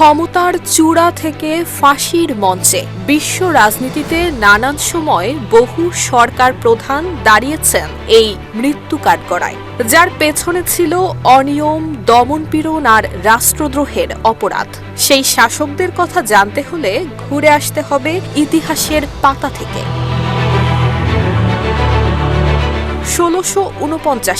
ক্ষমতার চূড়া থেকে ফাঁসির মঞ্চে বিশ্ব রাজনীতিতে নানান সময় বহু সরকার প্রধান দাঁড়িয়েছেন এই মৃত্যু কাঠগড়ায়। যার পেছনে ছিল অনিয়ম দমনপীড়ন আর রাষ্ট্রদ্রোহের অপরাধ। সেই শাসকদের কথা জানতে হলে ঘুরে আসতে হবে ইতিহাসের পাতা থেকে। ষোলোশো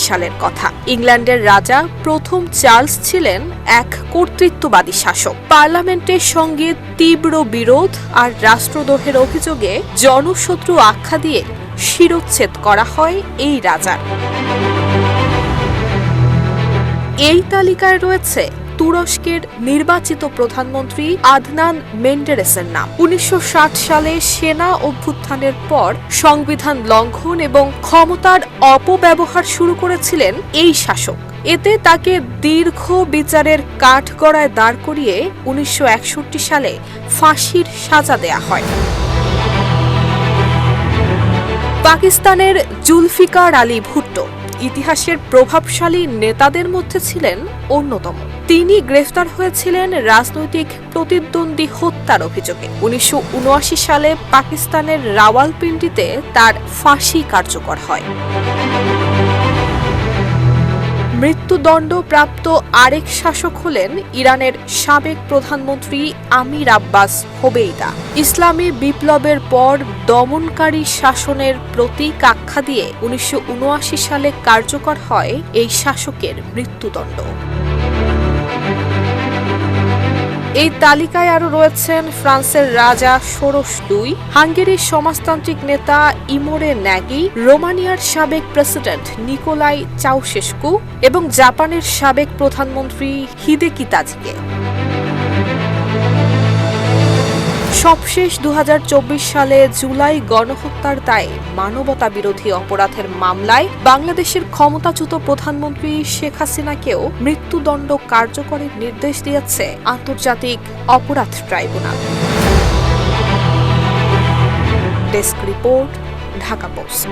সালের কথা। ইংল্যান্ডের রাজা প্রথম চার্লস ছিলেন এক কর্তৃত্ববাদী শাসক। পার্লামেন্টের সঙ্গে তীব্র বিরোধ আর রাষ্ট্রদ্রোহের অভিযোগে জনশত্রু আখ্যা দিয়ে শিরোচ্ছেদ করা হয় এই রাজার। এই তালিকায় রয়েছে তুরস্কের নির্বাচিত প্রধানমন্ত্রী আদনান মেন্ডেরেসের নাম। উনিশশো ষাট সালে সেনা অভ্যুত্থানের পর সংবিধান লঙ্ঘন এবং ক্ষমতার অপব্যবহার শুরু করেছিলেন এই শাসক। এতে তাকে দীর্ঘ বিচারের কাঠগড়ায় দাঁড় করিয়ে উনিশশো একষট্টি সালে ফাঁসির সাজা দেয়া হয়। পাকিস্তানের জুলফিকার আলী ভুট্টো ইতিহাসের প্রভাবশালী নেতাদের মধ্যে ছিলেন অন্যতম। তিনি গ্রেফতার হয়েছিলেন রাজনৈতিক প্রতিদ্বন্দ্বী হত্যার অভিযোগে। উনিশশো উনআশি সালে পাকিস্তানের রাওয়ালপিন্ডিতে তার ফাঁসি কার্যকর হয়। মৃত্যুদণ্ড প্রাপ্ত আরেক শাসক হলেন ইরানের সাবেক প্রধানমন্ত্রী আমির আব্বাস হোবেইদা। ইসলামী বিপ্লবের পর দমনকারী শাসনের প্রতীক আখ্যা দিয়ে উনিশশো উনআশি সালে কার্যকর হয় এই শাসকের মৃত্যুদণ্ড। এই তালিকায় আরও রয়েছেন ফ্রান্সের রাজা ষোড়শ দুই, হাঙ্গেরির সমাজতান্ত্রিক নেতা ইমোরে ন্যাগি, রোমানিয়ার সাবেক প্রেসিডেন্ট নিকোলাই চাউশেস্কু এবং জাপানের সাবেক প্রধানমন্ত্রী হিদেকি তাজিকে সবশেষ দু হাজার চব্বিশ সালে জুলাই গণহত্যার দায়ে মানবতা বিরোধী অপরাধের মামলায় বাংলাদেশের ক্ষমতাচ্যুত প্রধানমন্ত্রী শেখ হাসিনাকেও মৃত্যুদণ্ড কার্যকরের নির্দেশ দিয়েছে আন্তর্জাতিক অপরাধ tribunal. Desk report, Dhaka Post.